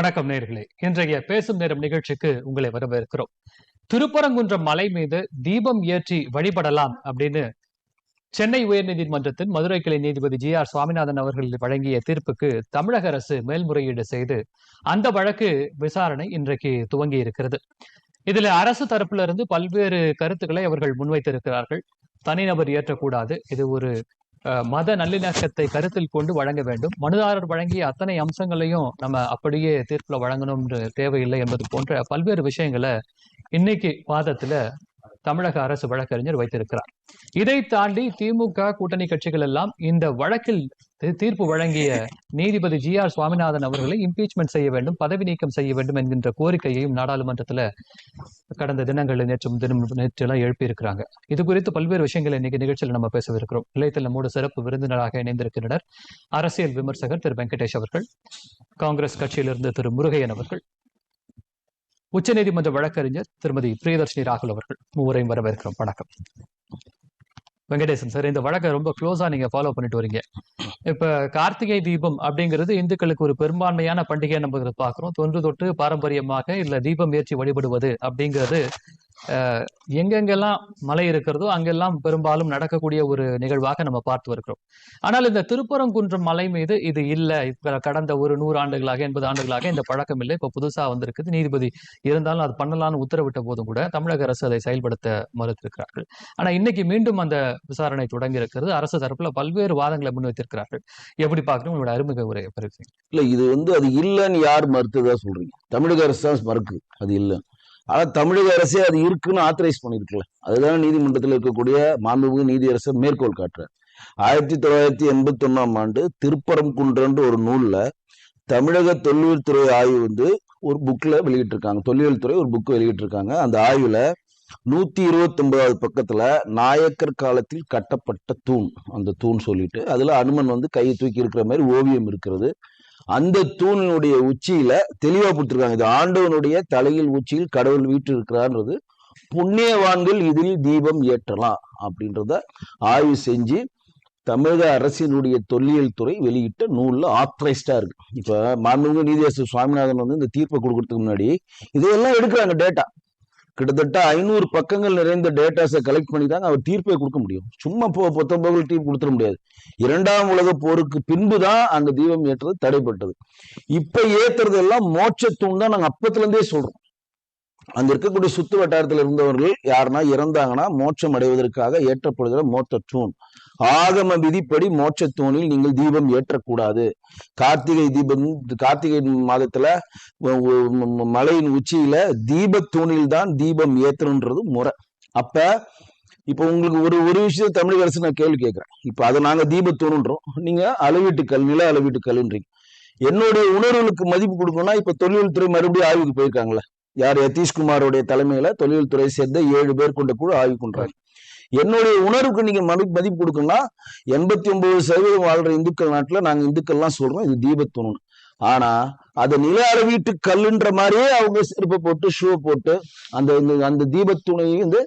வணக்கம் நேர்களே. இன்றைய பேசும் நேரம் நிகழ்ச்சிக்கு உங்களை வரவேற்கிறோம். திருப்பரங்குன்றம் மலை மீது தீபம் ஏற்றி வழிபடலாம் அப்படின்னு சென்னை உயர்நீதிமன்றத்தின் மதுரை கிளை நீதிபதி ஜி ஆர் சுவாமிநாதன் அவர்கள் வழங்கிய தீர்ப்புக்கு தமிழக அரசு மேல்முறையீடு செய்து அந்த வழக்கு விசாரணை இன்றைக்கு துவங்கி இருக்கிறது இதுல அரசு தரப்புல இருந்து பல்வேறு கருத்துக்களை அவர்கள் முன்வைத்திருக்கிறார்கள். தனிநபர் ஏற்றக்கூடாது. இது ஒரு மத நல்லிணக்கத்தை கருத்தில் கொண்டு வழங்க வேண்டும். மனுதாரர் வழங்கிய அத்தனை அம்சங்களையும் நம்ம அப்படியே தீர்ப்புல வழங்கணும்னு தேவையில்லை என்பது போன்ற பல்வேறு விஷயங்களை இன்னைக்கு வாதத்துல தமிழக அரசு வழக்கறிஞர் வைத்திருக்கிறார். இதை தாண்டி திமுக கூட்டணி கட்சிகள் எல்லாம் இந்த வழக்கில் தீர்ப்பு வழங்கிய நீதிபதி ஜி ஆர் சுவாமிநாதன் அவர்களை இம்பீச்மெண்ட் செய்ய வேண்டும் பதவி நீக்கம் செய்ய வேண்டும் என்கின்ற கோரிக்கையையும் நாடாளுமன்றத்துல கடந்த தினங்களில் நேற்று தினம் நேற்று எல்லாம் எழுப்பியிருக்கிறாங்க. இது குறித்து பல்வேறு விஷயங்களை இன்னைக்கு நிகழ்ச்சியில் நம்ம பேசவிருக்கிறோம். நிலையத்தில் நம்மோடு சிறப்பு விருந்தினராக இணைந்திருக்கின்றனர் அரசியல் விமர்சகர் திரு வெங்கடேஷ் அவர்கள் காங்கிரஸ் கட்சியிலிருந்து திரு முருகையன் அவர்கள் உச்சநீதிமன்ற வழக்கறிஞர் திருமதி பிரியதர்ஷினி ராகுல் அவர்கள். மூவரையும் வரவேற்கிறோம். வணக்கம். வெங்கடேசன் சார் இந்த வழக்கை ரொம்ப க்ளோஸா நீங்க ஃபாலோ பண்ணிட்டு வரீங்க. இப்ப கார்த்திகை தீபம் அப்படிங்கிறது இந்துக்களுக்கு ஒரு பெரும்பான்மையான பண்டிகை நம்ம பாக்குறோம் தொன்று தொட்டு பாரம்பரியமாக இல்ல தீபம் ஏற்றி வழிபடுவது அப்படிங்கிறது எங்கெங்கெல்லாம் மலை இருக்கிறதோ அங்கெல்லாம் பெரும்பாலும் நடக்கக்கூடிய ஒரு நிகழ்வாக நம்ம பார்த்து வருகிறோம். ஆனால் இந்த திருப்பரங்குன்றம் மலை மீது இது இல்லை. இப்ப கடந்த ஒரு நூறு ஆண்டுகளாக எண்பது ஆண்டுகளாக இந்த பழக்கம் இல்லை. இப்ப புதுசா வந்திருக்குது. நீதிபதி இருந்தாலும் அது பண்ணலாம்னு உத்தரவிட்ட போதும் கூட தமிழக அரசு அதை செயல்படுத்த மறுத்திருக்கிறார்கள். ஆனா இன்னைக்கு மீண்டும் அந்த விசாரணை தொடங்கி இருக்கிறது. அரசு தரப்புல பல்வேறு வாதங்களை முன்வைத்திருக்கிறார்கள் எப்படி பார்க்கணும்? உங்களோட அறிமுக உரையை பெருசு இல்ல இது வந்து அது இல்லைன்னு யார் மறுத்ததா சொல்றீங்க? தமிழக அரசு தான் மறுக்கு. அது இல்லை ஆனால் தமிழக அரசே அது இருக்குன்னு ஆத்தரைஸ் பண்ணியிருக்கல அதுதான் நீதிமன்றத்தில் இருக்கக்கூடிய மாண்புமிகு நீதியரசர் மேற்கோள் காட்டுறார். ஆயிரத்தி தொள்ளாயிரத்தி எண்பத்தி ஒன்றாம் ஆண்டு திருப்பரங்குன்றன்ற ஒரு நூலில் தமிழக தொல்லியல் துறை ஆய்வு வந்து ஒரு புக்கில் வெளியிட்டிருக்காங்க. தொல்லியல் துறை ஒரு புக் வெளியிட்டிருக்காங்க. அந்த ஆய்வில் நூத்தி இருபத்தி ஒன்பதாவது பக்கத்துல நாயக்கர் காலத்தில் கட்டப்பட்ட தூண் அந்த தூண் சொல்லிட்டு அதுல அனுமன் வந்து கையை தூக்கி இருக்கிற மாதிரி ஓவியம் இருக்கிறது. அந்த தூணினுடைய உச்சியில தெளிவா கொடுத்துருக்காங்க. இது ஆண்டவனுடைய தலையில் உச்சியில் கடவுள் வீட்டு இருக்கிறான்றது புண்ணியவான்கள் இதில் தீபம் ஏற்றலாம் அப்படின்றத ஆய்வு செஞ்சு தமிழக அரசினுடைய தொல்லியல் துறை வெளியிட்ட நூல்ல ஆத்தரைஸ்டா இருக்கு. இப்ப மாண்புமிகு நீதியரசு சுவாமிநாதன் வந்து இந்த தீர்ப்பை கொடுக்கறதுக்கு முன்னாடி இதையெல்லாம் எடுக்கிறாங்க டேட்டா கிட்டத்தட்ட ஐநூறு பக்கங்கள் நிறைந்த டேட்டாஸை கலெக்ட் பண்ணி தாங்க அவர் தீர்ப்பை கொடுக்க முடியும். சும்மா போ பத்தொன்பது தீர்ப்பு கொடுத்துட முடியாது. இரண்டாம் உலக போருக்கு பின்பு தான் அந்த தீபம் ஏற்றது தடைப்பட்டது. இப்ப ஏற்றுறது எல்லாம் மோட்சத்தூண் தான் நாங்க அப்பத்துல இருந்தே சொல்றோம் இருக்கக்கூடிய சுத்து வட்டாரத்தில் இருந்தவர்கள் யாருன்னா இறந்தாங்கன்னா மோட்சம் அடைவதற்காக ஏற்றப்படுகிற மோத்த தூண் ஆகம விதிப்படி மோட்சத்தூணில் நீங்கள் தீபம் ஏற்றக்கூடாது. கார்த்திகை தீபம் கார்த்திகை மாதத்துல மலையின் உச்சியில தீபத்தூணில் தான் தீபம் ஏற்றணுன்றது முறை. அப்ப இப்ப உங்களுக்கு ஒரு ஒரு விஷயம் தமிழக அரசு நான் கேள்வி கேட்கிறேன். இப்ப அதை நாங்க தீபத்தூணுன்றோம். நீங்க அளவீட்டுக்கல் நில அளவீட்டுக்கல்ன்றீங்க. என்னுடைய உணர்வுகளுக்கு மதிப்பு கொடுக்கணும்னா இப்ப தொழில்துறை மறுபடியும் ஆய்வுக்கு போயிருக்காங்களே. யார் யதீஷ்குமாரோடைய தலைமையில தொழில்துறை சேர்ந்த ஏழு பேர் கொண்ட குழு ஆய்வு பண்றாங்க. என்னுடைய உணர்வுக்கு நீங்க மதி மதிப்பு கொடுக்கணும்னா எண்பத்தி ஒன்பது சதவீதம் வாழ்ற இந்துக்கள் நாட்டுல நாங்க இந்துக்கள்லாம் சொல்றோம் இது தீபத்தூண் ஆனா அதை நில அளவீட்டு கல்லுன்ற மாதிரியே அவங்க செருப்பை போட்டு ஷூ போட்டு அந்த இந்த- அந்த தீபத்துணையை வந்து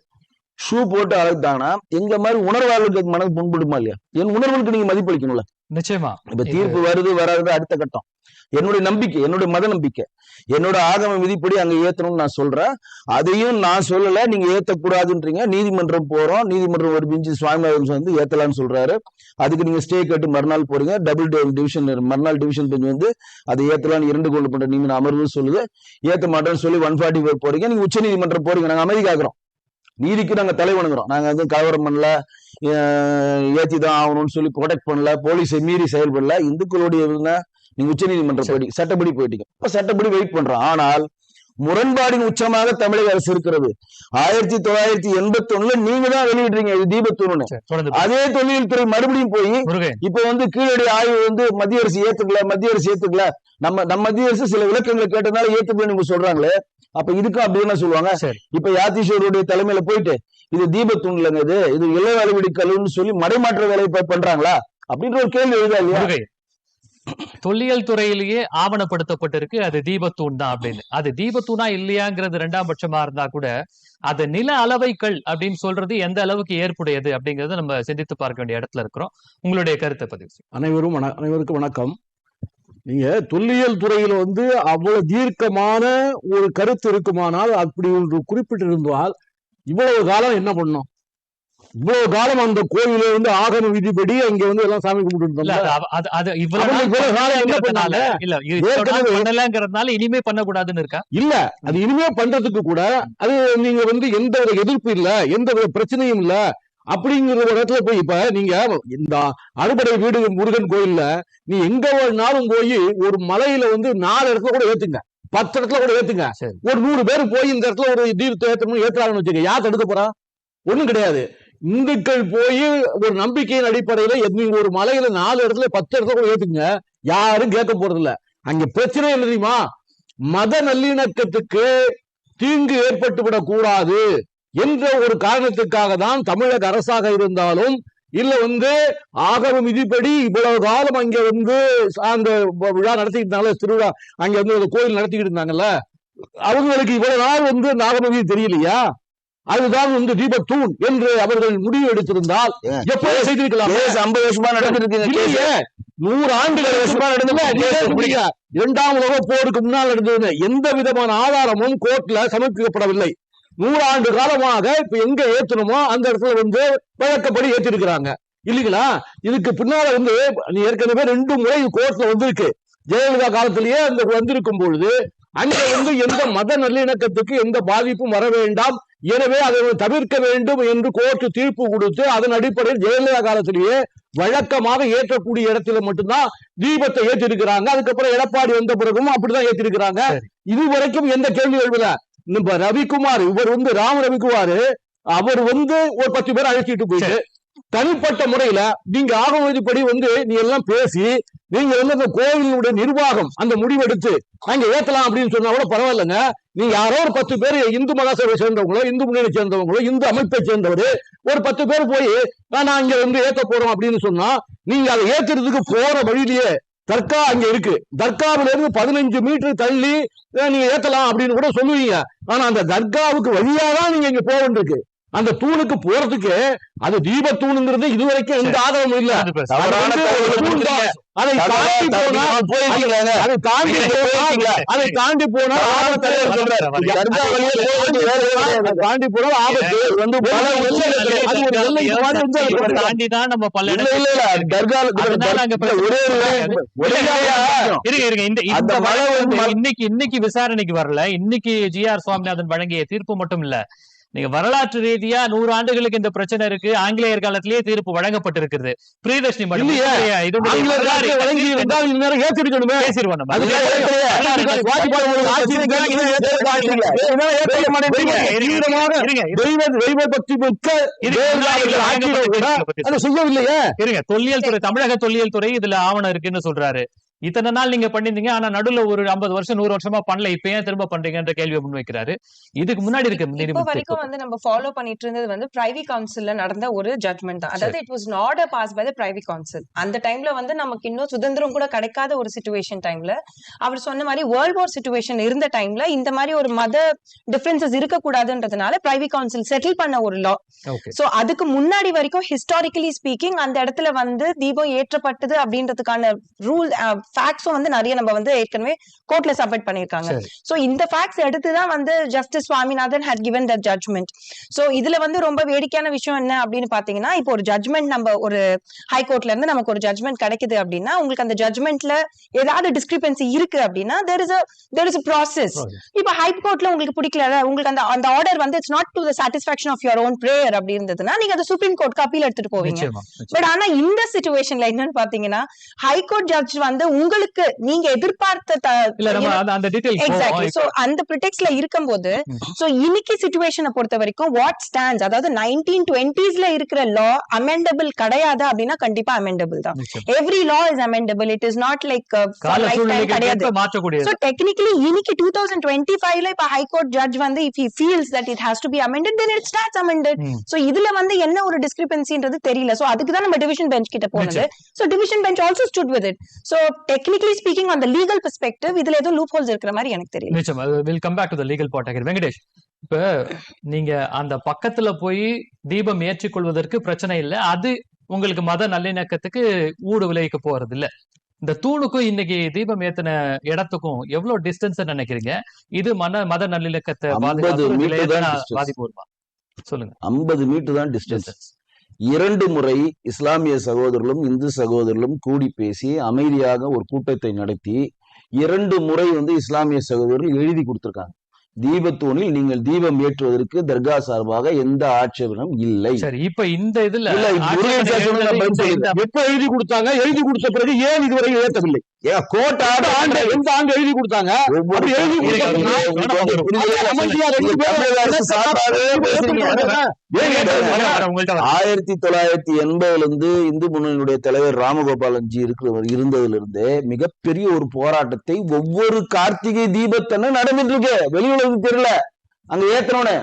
ஷூ போட்டு அழைத்தாங்கன்னா எங்க மாதிரி உணர்வாளர்களுக்கு மனது புண்படுமா இல்லையா? என் உணர்வுகளுக்கு நீங்க மதிப்பளிக்கணும்ல. நிச்சயமா. இப்ப தீர்ப்பு வருது வராது அடுத்த கட்டம். என்னுடைய நம்பிக்கை என்னுடைய மத நம்பிக்கை என்னோட ஆகம விதிப்படி அங்க ஏத்தணும்னு நான் சொல்றேன். அதையும் நான் சொல்லல நீங்க ஏத்தக்கூடாதுன்றீங்க. நீதிமன்றம் போறோம் நீதிமன்றம் ஒரு பிஞ்சு சுவாமிநாதன் வந்து ஏத்தலாம்னு சொல்றாரு. அதுக்கு நீங்க ஸ்டே கட்டு மறுநாள் போறீங்க. டபுள் டிவிஷன் மறுநாள் டிவிஷன் பெஞ்ச் வந்து அதை ஏத்தலாம்னு இரண்டு கொண்டு பண்ற நீங்க அமர்வு சொல்லுது. ஏத்த மாட்டேன்னு சொல்லி ஒன் ஃபார்ட்டி ஃபோர் போறீங்க. நீங்க உச்ச நீதிமன்றம் போறீங்க. நாங்க அமைதி காக்குறோம். நீதிக்கு நாங்க தலை வணங்குறோம். நாங்க வந்து கலவரம் பண்ணல ஏத்தி தான் ஆகணும்னு சொல்லி ப்ரொடெக்ட் பண்ணல போலீஸை மீறி செயல்படல. இந்துக்களுடைய என்ன, நீங்க உச்ச நீதிமன்றம். போயிட்டீங்க. சட்டப்படி போயிட்டீங்க. இப்ப சட்டப்படி வெயிட் பண்றோம். ஆனால் முரண்பாடின் உச்சமாக தமிழக அரசு இருக்கிறது. ஆயிரத்தி தொள்ளாயிரத்தி எண்பத்தி ஒண்ணுல நீங்க தான் வெளியிடுறீங்க இது தீபத்தூர்னு அதே தொழில் துறை மறுபடியும் போய் இப்ப வந்து கீழடி ஆய்வு வந்து மத்திய அரசு ஏத்துக்கல மத்திய அரசு ஏத்துக்கல. நம்ம நம்ம மத்திய அரசு சில விளக்கங்களை கேட்டதுனால ஏத்துக்கலன்னு இவங்க சொல்றாங்களே அப்ப இதுக்கும் அப்படி என்ன சொல்லுவாங்க? இப்ப யாத்தீஸ்வருடைய தலைமையில போயிட்டு இது தீபத்தூண்லங்க இது? இது இள வேலைவிடி கல்லுன்னு சொல்லி மடைமாற்ற வேலை இப்ப பண்றாங்களா? அப்படின்ற ஒரு கேள்வி எழுதா இல்லையா? தொல்லியல் துறையிலேயே ஆவணப்படுத்தப்பட்டிருக்கு. அது தீபத்தூண் தான் அப்படின்னு. அது தீபத்தூணா இல்லையாங்கிறது இரண்டாம் பட்சமா இருந்தா கூட அது நில அளவைகள் அப்படின்னு சொல்றது எந்த அளவுக்கு ஏற்புடையது அப்படிங்கறத நம்ம சிந்தித்து பார்க்க வேண்டிய இடத்துல இருக்கிறோம். உங்களுடைய கருத்தை பதிவு. அனைவரும் அனைவருக்கும் வணக்கம். நீங்க தொல்லியல் துறையில வந்து அவ்வளவு தீர்க்கமான ஒரு கருத்து இருக்குமானால் அப்படி ஒன்று குறிப்பிட்டிருந்தால் இவ்வளவு காலம் என்ன பண்ணோம்? இவ்வளவு காலம் அந்த கோயில வந்து ஆகம விதிப்படி அங்க வந்து எல்லாம் சாமி கும்பிட்டு இல்ல இனிமே பண்ணக்கூடாதுன்னு இருக்கா? இல்ல அது இனிமே பண்றதுக்கு கூட அது நீங்க வந்து எந்த வித எதிர்ப்பு இல்ல எந்த வித பிரச்சனையும் இல்ல. அப்படிங்கிற ஒரு இடத்துல போய் இப்ப நீங்க இந்த அறுபடை வீடு முருகன் கோயில்ல நீ எங்க வேணாலும் போய் ஒரு மலையில வந்து நாலு இடத்துல கூட ஏத்துங்க. பத்து இடத்துல கூட ஏத்துங்க. சரி. ஒரு நூறு பேர் போய் இந்த இடத்துல ஒரு தீர்த்த ஏத்தணும் ஏத்துறாங்கன்னு வச்சுக்க யார் தடுக்க போறா? ஒண்ணும் கிடையாது. இந்துக்கள் போய் ஒரு நம்பிக்கையின் அடிப்படையில நீங்க ஒரு மலையில நாலு இடத்துல பத்து இடத்துல கூட ஏத்துங்க யாரும் கேட்க போறது இல்ல அங்க பிரச்சனை என்ன தெரியுமா? மத நல்லிணக்கத்துக்கு தீங்கு ஏற்பட்டு விடக்கூடாது என்ற ஒரு காரணத்துக்காக தான் தமிழக அரசாக இருந்தாலும் இல்ல வந்து ஆகம விதிப்படி இவ்வளவு காலம் அங்க வந்து அந்த விழா நடத்திக்கிட்டு இருந்தாங்கல்ல திருவிழா அங்க வந்து கோயில் நடத்திக்கிட்டு இருந்தாங்கல்ல அவங்களுக்கு இவ்வளவு நாள் வந்து அந்த ஆகம விதி தெரியலையா? அதுதான் வந்து தீபத்தூண் என்று அவர்கள் முடிவு எடுத்திருந்தால் எப்போது செய்திருக்கலாம்? ஐம்பது வருஷமா நடந்துருக்கு நூறு ஆண்டுகள் வருஷமா நடந்தது இரண்டாம் உலக போருக்கு முன்னால் நடந்தது எந்த விதமான ஆதாரமும் கோர்ட்ல சமர்ப்பிக்கப்படவில்லை. நூறாண்டு காலமாக இப்ப எங்க ஏத்தணுமோ அந்த இடத்துல வந்து வழக்கப்படி ஏத்திருக்கிறாங்க. இல்லைங்களா? இதுக்கு பின்னால வந்து நீ ஏற்கனவே ரெண்டு முறை கோர்ட்ல வந்திருக்கு. ஜெயலலிதா காலத்திலேயே அந்த வந்திருக்கும் பொழுது அங்க வந்து எந்த மத நல்லிணக்கத்துக்கு எந்த பாதிப்பும் வர வேண்டாம். எனவே அதை தவிர்க்க வேண்டும் என்று கோர்ட் தீர்ப்பு கொடுத்து அதன் அடிப்படையில் ஜெயலலிதா காலத்திலேயே வழக்கமாக ஏற்றக்கூடிய இடத்துல மட்டும்தான் தீபத்தை ஏற்றிருக்கிறாங்க. அதுக்கப்புறம் எடப்பாடி வந்த பிறகும் அப்படிதான் ஏற்றிருக்கிறாங்க. சரி. இது வரைக்கும் எந்த கேள்வி இப்ப ரவிக்குமார் இவர் வந்து ராம ரவிக்குமார் அவர் வந்து ஒரு பத்து பேர் அழைச்சிட்டு போயிட்டு தனிப்பட்ட முறையில நீங்க ஆகமதிப்படி வந்து நீ எல்லாம் பேசி நீங்க வந்து அந்த கோயிலுடைய நிர்வாகம் அந்த முடிவெடுத்து அங்க ஏத்தலாம் அப்படின்னு சொன்னா கூட பரவாயில்லைங்க. நீ யாரோ ஒரு பத்து பேர் இந்து மகாசபை சேர்ந்தவங்களோ இந்து முன்னணி சேர்ந்தவங்களோ இந்து அமைப்பை சேர்ந்தவர் ஒரு பத்து பேர் போய் நான் இங்க வந்து ஏத்த போறோம் அப்படின்னு சொன்னா நீங்க அதை ஏத்துறதுக்கு போற வழியிலேயே தர்கா அங்க இருக்கு. தர்காவில இருந்து பதினஞ்சு மீட்டர் தள்ளி நீங்க ஏத்தலாம் அப்படின்னு கூட சொல்லுவீங்க. ஆனா அந்த தர்காவுக்கு வழியா தான் நீங்க இங்க போக வேண்டியிருக்கு அந்த தூணுக்கு போறதுக்கு அது தீப தூணுங்கிறது இதுவரைக்கும் எந்த ஆதரவும் இல்ல. அது தாண்டி போனா அதை தாண்டி போனா. அதை தாண்டி போனா தாண்டி போனா ஆபத்து வந்து. தாண்டி தான் நம்ம பல இல்ல இல்ல தர்கால ஒரே ஒரு இருங்க இருங்க இந்த இந்த இன்னைக்கு இன்னைக்கு விசாரணைக்கு வரல. இன்னைக்கு ஜி ஆர் சுவாமிநாதன் வழங்கிய தீர்ப்பு மட்டும் இல்ல. நீங்க வரலாற்று ரீதியா நூறு ஆண்டுகளுக்கு இந்த பிரச்சனை இருக்கு. ஆங்கிலேயர் காலத்திலேயே தீர்ப்பு வழங்கப்பட்டிருக்கிறது. பிரியதர்ஷினி தொல்லியல் துறை தமிழக தொல்லியல் துறை இதுல ஆவணம் இருக்குன்னு சொல்றாரு. இத்தனை நாள் நீங்க பண்ணிருந்தீங்க ஆனா நடுவுல ஒரு ஐம்பது வருஷம் நூறு வருஷமா பண்ணல இப்ப ஏன் திரும்ப பண்றீங்கன்ற கேள்வியை முன்வைக்கிறாரு. இதுக்கு முன்னாடி இருக்கு இப்போ வரைக்கும். வந்து நம்ம ஃபாலோ பண்ணிட்டு இருந்தது வந்து பிரைவி கவுன்சில்ல நடந்த ஒரு ஜட்மெண்ட் தான். அதாவது it was not a pass by the privy council அந்த டைம்ல வந்து நமக்கு இன்னும் சுதந்திரம் கூட கிடைக்காத ஒரு சுச்சுவேஷன் டைம்ல அவர் சொன்ன மாதிரி வேர்ல்ட் வார் சுச்சுவேஷன் இருந்த டைம்ல இந்த மாதிரி ஒரு மத டிஃபரன்சஸ் இருக்கக்கூடாதுன்றதுனால பிரைவி கவுன்சில் செட்டில் பண்ண ஒரு லா. சோ அதுக்கு முன்னாடி வரைக்கும் ஹிஸ்டாரிக்கலி ஸ்பீக்கிங் அந்த இடத்துல வந்து தீபம் ஏற்றப்பட்டது அப்படின்றதுக்கான ரூல் ஃபேக்ட்ஸும் வந்து நிறைய நம்ம வந்து ஏற்கனவே கோர்ட்ல சப்மிட் பண்ணிருக்காங்க சரி. சோ இந்த ஃபேக்ட்ஸ் எடுத்து தான் வந்து justice Swaminathan had given that judgment so இதுல வந்து ரொம்ப வேடிக்கையான விஷயம் என்ன அப்படின்னு பாத்தீங்கன்னா இப்போ ஒரு ஜட்மெண்ட் நம்ம ஒரு ஹை கோர்ட்ல இருந்து நமக்கு ஒரு ஜட்மெண்ட் கிடைக்குது அப்படின்னா உங்களுக்கு அந்த ஜட்மெண்ட்ல ஏதாவது டிஸ்கிரிபன்சி இருக்கு அப்படின்னா there is a process Process. இப்போ ஹை கோர்ட்ல உங்களுக்கு பிடிக்கல உங்களுக்கு அந்த அந்த ஆர்டர் வந்து it's not to the satisfaction of your own prayer அப்படி இருந்ததுன்னா நீங்க அதை சுப்ரீம் கோர்ட்க்கு அப்பீல் எடுத்துட்டு போவீங்க. பட் ஆனா இந்த சுச்சுவேஷன்ல என்னன்னு பாத்தீங்கன்னா ஹைகோர்ட் ஜட்ஜ் வந்து உங்களுக்கு நீங்க எதிர்பார்த்த அந்த- டீடைல் எக்ஸாக்ட்லி சோ இருக்கும்போது இன்னைக்கு சிச்சுவேஷனை பொறுத்த வரைக்கும் வாட் ஸ்டாண்ட்ஸ் அதாவது நைன்டீன் டுவெண்ட்டிஸ்ல இருக்கிற லா அமெண்டபிள் கிடையாது அப்படின்னா கண்டிப்பா அமெண்டபிள் தான். Every law is amendable it is not like கிடையாது. சோ டெக்னிக்கலி இன்னைக்கு டூ தௌசண்ட் டுவெண்ட்டி ஃபைவ்ல இப்ப ஹைகோர்ட் ஜட்ஜ் வந்து if he feels that it has to be amended then it starts amended. So இதுல வந்து என்ன ஒரு டிஸ்கிரிபன்சின்றது தெரியல. சோ அதுக்கு தான் நம்ம டிவிஷன் பெஞ்ச் கிட்ட போனது. So division bench also stood with it so technically speaking அந்த லீகல் பெர்ஸ்பெக்டிவ் இதுல ஏதோ லூப் ஹோல்ஸ் இருக்கிற மாதிரி எனக்கு தெரியல. நிச்சயமா. Will come back to the legal part again Venkatesh இப்ப நீங்க அந்த பக்கத்துல போய் தீபம் ஏற்றிக் கொள்வதற்கு பிரச்சனை இல்ல. அது உங்களுக்கு மத நல்லிணக்கத்துக்கு ஊடு விளைவிக்க போறது இல்ல இந்த தூணுக்கும் இன்னைக்கு தீபம் ஏத்தின இடத்துக்கும் எவ்வளவு டிஸ்டன்ஸ் நினைக்கிறீங்க? இது மன மத நல்லிணக்கத்தை 50 பாதுகாப்பு மீட்டர் இல்ல தான் எதனா distance. பாதிப்பு வருமா? சொல்லுங்க. ஐம்பது மீட்டர் தான் டிஸ்டன்ஸ் இரண்டு முறை இஸ்லாமிய சகோதரர்களும் இந்து சகோதரர்களும் கூடி பேசி அமைதியாக ஒரு கூட்டத்தை நடத்தி இரண்டு முறை வந்து இஸ்லாமிய சகோதரர்கள் எழுதி கொடுத்திருக்காங்க. தீபத்தூணில் நீங்கள் தீபம் ஏற்றுவதற்கு தர்கா சார்பாக எந்த ஆட்சேபனும் இல்லை. சரி இப்ப இந்த இதுல எப்ப எழுதி கொடுத்தாங்க? எழுதி கொடுத்த பிறகு ஏன் இதுவரை ஏற்றவில்லை? ஏன் கோட்டை எந்த ஆண்டு எந்த ஆண்டு எழுதி கொடுத்தாங்க. ஆயிரத்தி தொள்ளாயிரத்தி எண்பதுல இருந்து இந்து முன்னணியுடைய தலைவர் ராமகோபாலன்ஜி இருக்கிறவர் இருந்ததுல இருந்தே மிகப்பெரிய ஒரு போராட்டத்தை ஒவ்வொரு கார்த்திகை தீபத்தன்னு நடந்துட்டு இருக்கு. வெளியுலகம் தெரியல. அங்க ஏத்தனோன்னு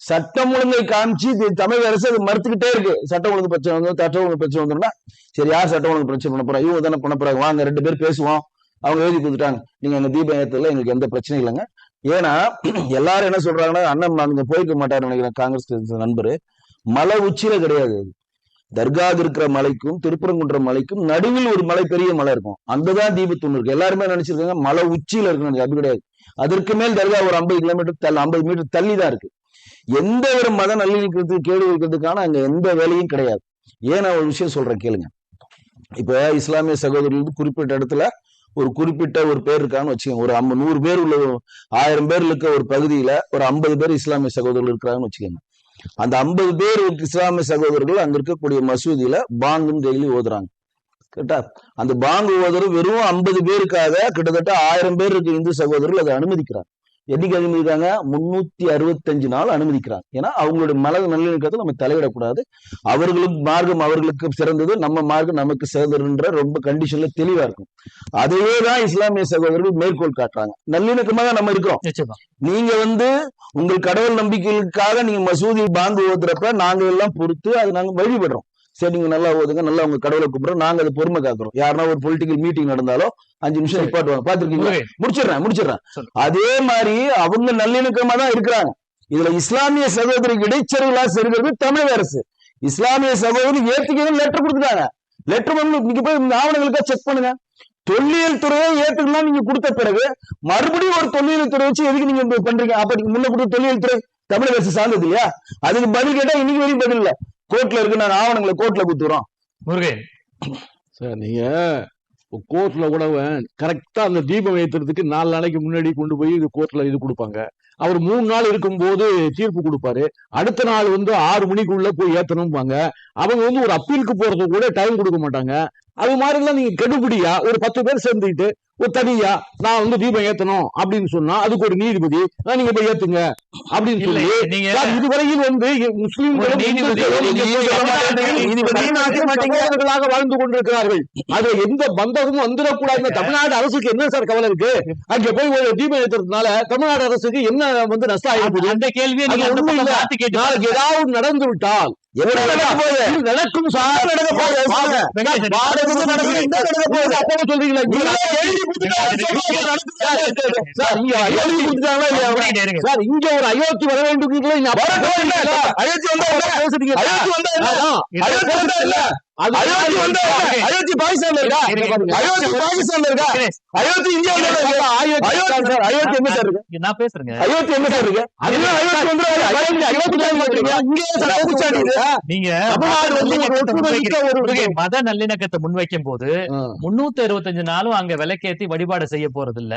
சட்டம் ஒழுங்கை காமிச்சு தமிழக அரசு அது மறுத்துக்கிட்டே இருக்கு. சட்டம் ஒழுங்கு பிரச்சனை வந்து சட்டம் ஒழுங்கு பிரச்சனை வந்தோம்னா சரி யார் சட்டம் ஒழுங்கு பிரச்சனை பண்ண போறா? இவங்க தானே பண்ண போறாங்க. வாங்க ரெண்டு பேர் பேசுவோம். அவங்க எழுதி கொடுத்துட்டாங்க. நீங்க அந்த தீபம் ஏத்தல எங்களுக்கு எந்த பிரச்சனையும் இல்லைங்க. ஏன்னா எல்லாரும் என்ன சொல்றாங்கன்னா அண்ணன் அங்க போயிருக்க மாட்டாருன்னு நினைக்கிறேன் காங்கிரஸ் நண்பர். மலை உச்சியில கிடையாது. தர்காது இருக்கிற மலைக்கும் திருப்பரங்குன்ற மலைக்கும் நடுவில் ஒரு மலை பெரிய மலை இருக்கும். அங்கதான் தீபத்தூண் இருக்கு. எல்லாருமே நினைச்சிருக்காங்க மலை உச்சியில இருக்குன்னு அது கிடையாது. அதற்கு மேல் தர்கா ஒரு ஐம்பது கிலோமீட்டர் தள்ளி ஐம்பது மீட்டர் தள்ளி தான் இருக்கு. எந்த ஒரு மத நல்லிணக்கத்துக்கு கேடு வைக்கிறதுக்கான அங்க எந்த வேலையும் கிடையாது. ஏன் நான் ஒரு விஷயம் சொல்றேன் கேளுங்க. இப்ப இஸ்லாமிய சகோதரர்கள் குறிப்பிட்ட இடத்துல ஒரு குறிப்பிட்ட ஒரு பேர் இருக்கான்னு வச்சுக்கோங்க. ஒரு ஐம்பது நூறு பேர் உள்ள ஆயிரம் பேர் இருக்க ஒரு பகுதியில ஒரு ஐம்பது பேர் இஸ்லாமிய சகோதரர்கள் இருக்கிறாங்கன்னு வச்சுக்கோங்க. அந்த ஐம்பது பேர் இஸ்லாமிய சகோதரர்கள் அங்க இருக்கக்கூடிய மசூதியில பாங்குன்னு டெய்லி ஓதுறாங்க. கேட்டா? அந்த பாங்கு ஓதுறது வெறும் ஐம்பது பேருக்காக கிட்டத்தட்ட ஆயிரம் பேர் இருக்க இந்து சகோதரர்கள் அதை அனுமதிக்கிறாங்க. என்னைக்கு அனுமதிக்கிறாங்க? முன்னூத்தி அறுபத்தஞ்சு நாள் அனுமதிக்கிறாங்க. ஏன்னா அவங்களுடைய மலர் நல்லிணக்கத்தை நம்ம தலையிடக்கூடாது. அவர்களுக்கு மார்க்கம் அவர்களுக்கு சிறந்தது நம்ம மார்க்கம் நமக்கு சிறந்ததுன்ற ரொம்ப கண்டிஷன்ல தெளிவா இருக்கும். அதையே தான் இஸ்லாமிய சகோதரர்கள் மேற்கோள் காட்டுறாங்க. நல்லிணக்கமாக நம்ம இருக்கிறோம். நீங்க வந்து உங்கள் கடவுள் நம்பிக்கைகளுக்காக நீங்க மசூதி பாங்கு ஓதுறப்ப நாங்க எல்லாம் பொறுத்து அது நாங்க வழிபடுறோம். சரி நீங்க நல்லா ஓதுங்க நல்லா உங்க கடவுளை கும்பிடுறோம் நாங்க அதை பொறுமை காக்குறோம். யாருன்னா ஒரு பொலிட்டிக்கல் மீட்டிங் நடந்தாலோ அஞ்சு நிமிஷம். நிப்பாட்டுவாங்க. பாத்துருக்கீங்களா முடிச்சிடுறேன் முடிச்சிடுறேன். அதே மாதிரி அவங்க நல்லிணக்கமா தான் இருக்கிறாங்க. இதுல இஸ்லாமிய சகோதரிக்கு இடைச்செருகளா செல்கிறது தமிழக அரசு. இஸ்லாமிய சகோதரி ஏத்துக்கணும் லெட்டர் கொடுத்துட்டாங்க. லெட்டர் வந்து நீங்க போய் ஆவணங்களுக்கா செக் பண்ணுங்க. தொல்லியல் துறையை ஏத்துக்கலாம் நீங்க கொடுத்த பிறகு மறுபடியும் ஒரு தொல்லியல் துறை வச்சு எதுக்கு நீங்க பண்றீங்க? அப்ப நீங்க முன்ன கொடுத்த தொல்லியல் துறை தமிழக அரசு சார்ந்தது இல்லையா? அதுக்கு பதில் கேட்டா இன்னைக்கு வரைக்கும் பதில் இல்ல. கோர்ட்ல இருக்கு நாங்க ஆவணங்களை கோர்ட்ல குத்துறோம். முருகன் சார் நீங்க கோர்ட்ல கூட கரெக்டா அந்த தீபம் ஏத்துறதுக்கு நாலு நாளைக்கு முன்னாடி கொண்டு போய் இது கோர்ட்ல இது கொடுப்பாங்க. அவர் மூணு நாள் இருக்கும்போது தீர்ப்பு கொடுப்பாரு. அடுத்த நாள் வந்து ஆறு மணிக்குள்ள போய் ஏத்தணும்பாங்க. அவங்க வந்து ஒரு அப்பீலுக்கு போறதுக்கு கூட டைம் கொடுக்க மாட்டாங்க. அது மாதிரி எல்லாம் நீங்க கெடுபிடியா? ஒரு பத்து பேர் சேர்ந்துக்கிட்டு ஒரு தனியா நான் வந்து தீபம் ஏத்தணும் அப்படின்னு சொன்னா அதுக்கு ஒரு நீதிபதி "ஆ, நீங்க போய் ஏத்துங்க அப்படின்னு சொல்லி இதுவரையில் வந்து. சகோதரர்களாக வாழ்ந்து கொண்டிருக்கிறார்கள். அது எந்த பந்தமும் வந்துடக்கூடாது. தமிழ்நாடு அரசுக்கு என்ன சார் கவலை இருக்கு? அங்க போய் ஒரு தீபம் ஏத்துறதுனால தமிழ்நாடு அரசுக்கு என்ன வந்து நஷ்டம் ஆகிடுது அந்த கேள்வியை நாளைக்கு ஏதாவது நடந்து விட்டால் நடக்கும் சார் நடக்க சார் இங்க ஒரு அயோத்தி வர வேண்டும். இல்ல. பேசுறீங்க அயோத்தி வந்தா இல்ல. அயோத்தி வந்தா இல்ல. அது அயோத்தி வந்தா இல்ல. அயோத்தி பாகிஸ்தான்ல இருக்கா இருங்க. அயோத்தி பாகிஸ்தான்ல இருக்கா வெங்கடேஷ், அயோத்தி இந்தியாவுல இருக்கா அயோத்தி சார் அயோத்தி எங்க சார் இருக்கு நான் பேசுறேங்க அயோத்தி எங்க சார் இருக்கு அது என்ன அயோத்தி வந்து அயோத்தி அயோத்தி தான் மாட்டீங்க இங்கே சார் குச்சாடி இது நீங்க தமிழ்நாடு வந்து ஒரு. மத நல்லிணக்கத்தை முன்வைக்கும் போது முன்னூத்தி அறுபத்தஞ்சு நாளும் அங்க விளக்கேத்தி வழிபாடு செய்ய போறது இல்ல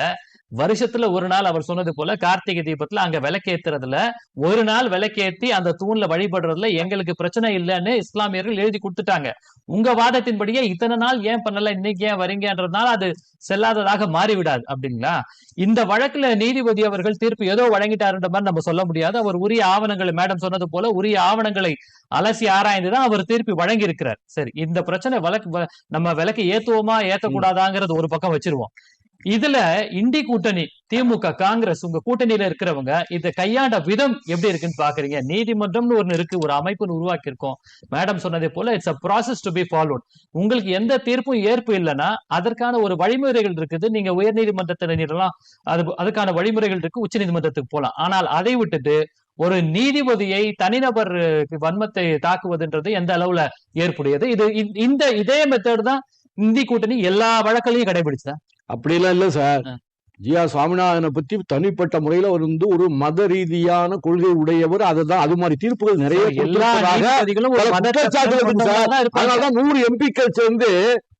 வருஷத்துல ஒரு நாள் அவர் சொன்னது போல கார்த்திகை தீபத்துல அங்க விளக்கேத்துறதுல ஒரு நாள் விளக்கேத்தி அந்த தூண்ல வழிபடுறதுல எங்களுக்கு பிரச்சனை இல்லைன்னு இஸ்லாமியர்கள் எழுதி கொடுத்துட்டாங்க. உங்க வாதத்தின்படியே இத்தனை நாள் ஏன் பண்ணல இன்னைக்கு ஏன் வரீங்கன்றதுனால அது செல்லாததாக மாறிவிடாது அப்படிங்களா? இந்த வழக்குல நீதிபதி அவர்கள் தீர்ப்பு ஏதோ வழங்கிட்டாருன்ற மாதிரி நம்ம சொல்ல முடியாது. அவர் உரிய ஆவணங்களை மேடம் சொன்னது போல உரிய ஆவணங்களை அலசி ஆராய்ந்துதான் அவர் தீர்ப்பு வழங்கி இருக்கிறார் சரி இந்த பிரச்சனை வழக்கு நம்ம விளக்கு ஏத்துவோமா ஏத்தக்கூடாதாங்கிறது ஒரு பக்கம் வச்சிருவோம். இதுல இண்டி கூட்டணி திமுக காங்கிரஸ் உங்க கூட்டணியில இருக்கிறவங்க இதை கையாண்ட விதம் எப்படி இருக்குன்னு பாக்குறீங்க? நீதிமன்றம்னு ஒண்ணு இருக்கு ஒரு அமைப்புன்னு உருவாக்கி இருக்கோம் மேடம் சொன்னதை போல it's a process to be followed உங்களுக்கு எந்த தீர்ப்பும் ஏற்பு இல்லைன்னா அதற்கான ஒரு வழிமுறைகள் இருக்குது. நீங்க உயர் நீதிமன்றத்தினரெல்லாம் அது அதுக்கான வழிமுறைகள் இருக்கு உச்ச நீதிமன்றத்துக்கு போகலாம் ஆனால் அதை விட்டுட்டு ஒரு நீதிபதியை தனிநபர் வன்மத்தை தாக்குவதுன்றது எந்த அளவுல ஏற்புடையது? இது இந்த- இந்த இதே மெத்தட் தான் இந்தி கூட்டணி எல்லா வழக்கிலையும் கடைபிடிச்சேன் அப்படியெல்லாம் இல்ல சார். ஜி ஆர் சுவாமிநாதனை பத்தி தனிப்பட்ட முறையில வந்து ஒரு மத ரீதியான கொள்கை உடையவர் அதுதான் அது மாதிரி தீர்ப்புகள் நிறைய. அதனாலதான் நூறு எம்பிக்கள் சேர்ந்து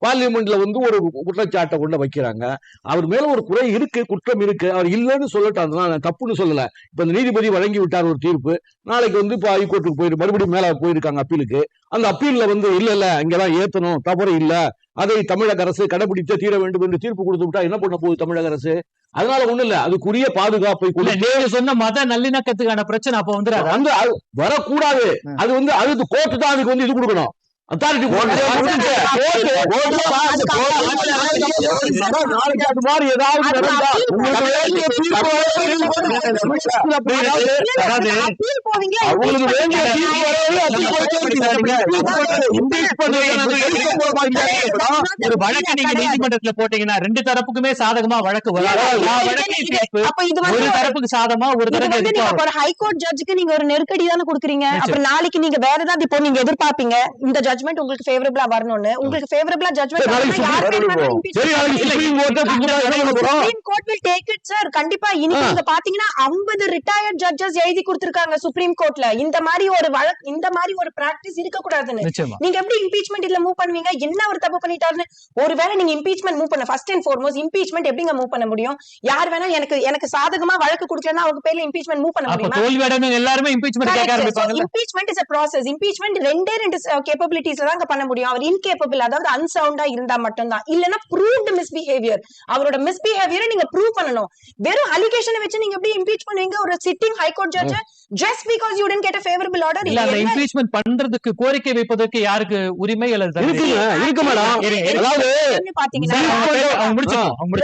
பார்லிமெண்ட்ல வந்து ஒரு குற்றச்சாட்டை கொண்டு வைக்கிறாங்க. அவர் மேல ஒரு குறை இருக்கு குற்றம் இருக்கு. அவர் இல்லைன்னு சொல்லட்டும். அதனால நான் தப்புன்னு சொல்லல. இப்ப இந்த நீதிபதி வழங்கி விட்டார் ஒரு தீர்ப்பு. நாளைக்கு வந்து இப்ப ஹைகோர்ட்டுக்கு போயிரு மறுபடியும் மேல போயிருக்காங்க அப்பீலுக்கு. அந்த அப்பீல்ல வந்து இல்ல இல்ல இங்கதான் ஏத்தணும். தவறு இல்ல. அதை தமிழக அரசு கடைபிடித்தே தீர வேண்டும் என்று தீர்ப்பு கொடுத்து விட்டா என்ன பண்ண போகுது தமிழக அரசு? அதனால ஒண்ணு இல்ல. அதுக்குரிய பாதுகாப்பை நீங்க சொன்ன மத நல்லிணக்கத்துக்கான பிரச்சனை அப்ப வந்துடாதா? வந்து வரக்கூடாது. அது வந்து அது கோர்ட்டு தான் அதுக்கு வந்து இது கொடுக்கணும். அத்தாரிட்டி ஒரு வழக்கு நீங்க நீதிமன்றத்துல போட்டீங்கன்னா ரெண்டு தரப்புக்குமே சாதகமா வழக்கு ஒரு தரப்புக்கு சாதகமா ஒரு தரப்பு ஹைகோர்ட் ஜட்ஜுக்கு நீங்க ஒரு நெருக்கடி தானே கொடுக்குறீங்க. அப்புறம் நாளைக்கு நீங்க வேற ஏதாவது இப்போ நீங்க எதிர்பார்ப்பீங்க இந்த ஜட்மெண்ட் உங்களுக்கு ஃபேவரபிளா வரணும்னு. உங்களுக்கு ஃபேவரபிளா ஜட்மெண்ட் யார் supreme court will take it sir கண்டிப்பா. நீங்க பாத்தீங்கன்னா 50 ரிட்டையர்ட் ஜட்ஜஸ் எழுதி கொடுத்திருக்காங்க சுப்ரீம் கோர்ட்ல இந்த மாதிரி ஒரு வழக்கு இந்த மாதிரி ஒரு பிராக்டிஸ் இருக்க கூடாதுன்னு நீங்க எப்படி இம்பீச்மெண்ட் இதுல மூவ் பண்ணுவீங்க? என்ன ஒரு தப்பு பண்ணிட்டாருன்னு? ஒருவேளை நீங்க இம்பீச்மெண்ட் மூவ் பண்ண ஃபர்ஸ்ட் அண்ட் இம்பீச்மெண்ட் எப்படிங்க மூவ் பண்ண முடியும்? யார் வேணா எனக்கு எனக்கு சாதகமா வழக்கு கொடுக்கலன்னா அவங்க பேர்ல இம்பீச்மெண்ட் மூவ் பண்ண முடியுமா? எல்லாருமே இம்பீச்மெண்ட் ஆரம்பிப்பாங்கல்ல. இம்பீச்மெண்ட் இஸ் ரெண்டே ரெண்டு கேப்பபிலிட்டிஸ்ல தான் பண்ண முடியும். அவர் இன்கேப்பபிள் அதாவது அன்சவுண்டா இருந்தா மட்டும்தான். இல்லனா ப்ரூவ்டு மிஸ்பிஹேவியர் அவரோட மிஸ்பிஹேவியரை நீங்க ப்ரூவ் பண்ணணும். வெறும் அலிகேஷனை வச்சு நீங்க எப்படி இம்பீச் பண்ணுவீங்க? ஒரு sitting high court judge just because you didn't get favorable order இல்ல அந்த இம்பீச்மெண்ட் பண்றதுக்கு கோரிக்கை வைப்பதற்கு யாருக்கு உரிமை அல்லது? இருக்குங்க இருக்கு மேடம். அதாவது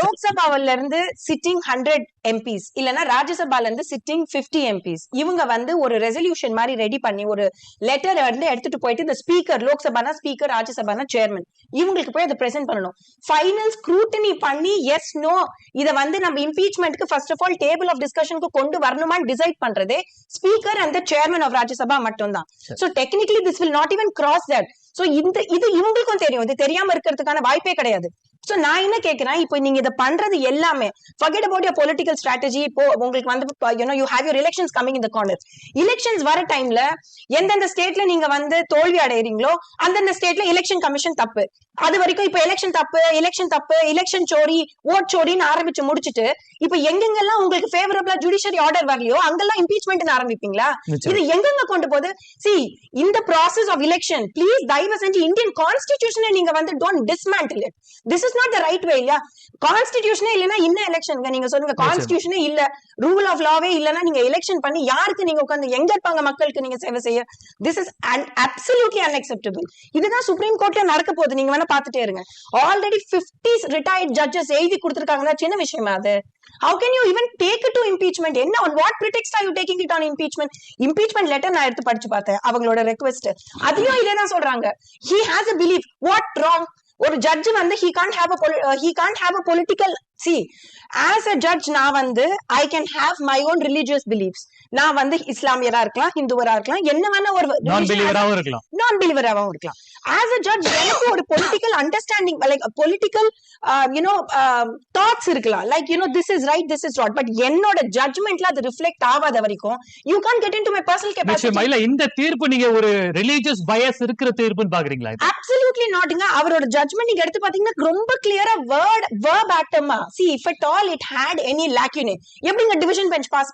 லோக்சபாவில இருந்து சிட்டிங் ஹண்ட்ரட் எம்பிஸ் இல்லனா ராஜ்யசபால இருந்து சிட்டிங் 50 எம்பிஸ் இவங்க வந்து ஒரு ரெசல்யூஷன் மாதிரி ரெடி பண்ணி ஒரு லெட்டர் வந்து எடுத்துட்டு போயிட்டு இந்த ஸ்பீக்கர் லோக்சபானா ஸ்பீக்கர் ராஜ்யசபானா சேர்மன் இவங்களுக்கு போய் அதை பிரசென்ட் பண்ணணும். ஃபைனல் ஸ்க்ரூட்டனி பண்ணி எஸ் நோ இத வந்து நம்ம இம்பீச்மெண்ட்க்கு first of all table of டிஸ்கஷனுக்கு கொண்டு வரணுமான்னு டிசைட் பண்றதே speaker and chairman of Rajya Sabha மட்டும்தான். So technically this will not even cross that so இந்த இது இவங்களுக்கும் தெரியும். இது தெரியாம இருக்கிறதுக்கான வாய்ப்பே கிடையாது. சோ நான் என்ன கேக்குறேன்? இப்போ நீங்க இத பண்றது எல்லாமே forget about your political strategy. இப்போ உங்களுக்கு வந்து you have your elections coming in the corner. Elections வர டைம்ல எந்தெந்த ஸ்டேட்ல நீங்க வந்து தோல்வி அடையறீங்களோ அந்தந்த ஸ்டேட்ல எலெக்ஷன் கமிஷன் தப்பு. அது வரைக்கும் இப்ப எலெக்ஷன் தப்பு எலெக்ஷன் தப்பு எலெக்ஷன் சோரி ஓட் சோரின்னு ஆரம்பிச்சு முடிச்சிட்டு இப்ப எங்கெங்கெல்லாம் உங்களுக்கு ஃபேவரபிளா ஜுடிஷியரி ஆர்டர் வரலையோ அங்கெல்லாம் இம்பீச்மெண்ட் ஆரம்பிப்பீங்களா. இது எங்கெங்க கொண்டு போகுது? சி இந்த ப்ராசஸ் ஆஃப் எலெக்ஷன் ப்ளீஸ் தயவு செஞ்சு இந்தியன் கான்ஸ்டிடியூஷனை நீங்க வந்து don't dismantle it this is not the right way இல்லையா? கான்ஸ்டிடியூஷனே இல்லைன்னா என்ன எலெக்ஷனுங்க நீங்க சொல்லுங்க. கான்ஸ்டிடியூஷனே இல்ல. ரூல் ஆஃப் லாவே இல்லைன்னா நீங்க எலெக்ஷன் பண்ணி யாருக்கு நீங்க உட்காந்து எங்க இருப்பாங்க மக்களுக்கு நீங்க சேவை செய்ய? திஸ் இஸ் அப்சல்யூட்லி அன்அக்செப்டபிள் இதுதான் சுப்ரீம் கோர்ட்ல நடக்க போகுது. நீங்க வேணா பாத்துட்டே இருங்க. ஆல்ரெடி 50 ரிட்டையர்ட் ஜட்ஜஸ் எழுதி கொடுத்திருக்காங்கன்னா சின்ன விஷயமா அது? Can you even take it to impeachment? என்ன on what pretext are you taking it on impeachment? Impeachment letter நான் எடுத்து படிச்சு பார்த்தேன். அவங்களோட ரெக்வெஸ்ட் அதையும் இதே தான் சொல்றாங்க. He has a belief. What wrong? ஒரு ஜட்ஜ் வந்து a poli- uh, he can't have a political see as a judge நான் வந்து I can have my own religious beliefs நான் வந்து இஸ்லாமியரா இருக்கலாம் ஹிந்துவரா இருக்கலாம் என்ன வேணா ஒரு இருக்கலாம் நான் பிலிவராகவும் இருக்கலாம் ஆஸ் அ ஜட்ஜ் எனக்கு ஒரு political understanding like political you know thoughts இருக்கலாம். Like you know this is right this is rod but என்னோட ஜட்மெண்ட்ல அது ரிஃப்ளெக்ட் ஆகாத வரைக்கும் you can get into my personal இல்ல இந்த தீர்ப்பு நீங்க ஒரு ரிலீஜியஸ் பயஸ் இருக்கிற தீர்ப்புன்னு பாக்குறீங்களா? அப்சல்யூட்லி நாட்டுங்க அவரோட ஜட்மெண்ட் நீங்க எடுத்து பாத்தீங்கன்னா ரொம்ப கிளியரா வேர்ட் வேர்ப் ஆக்டமா see if at all it had any lacunae எப்படிங்க டிவிஷன் பெஞ்ச் பாஸ்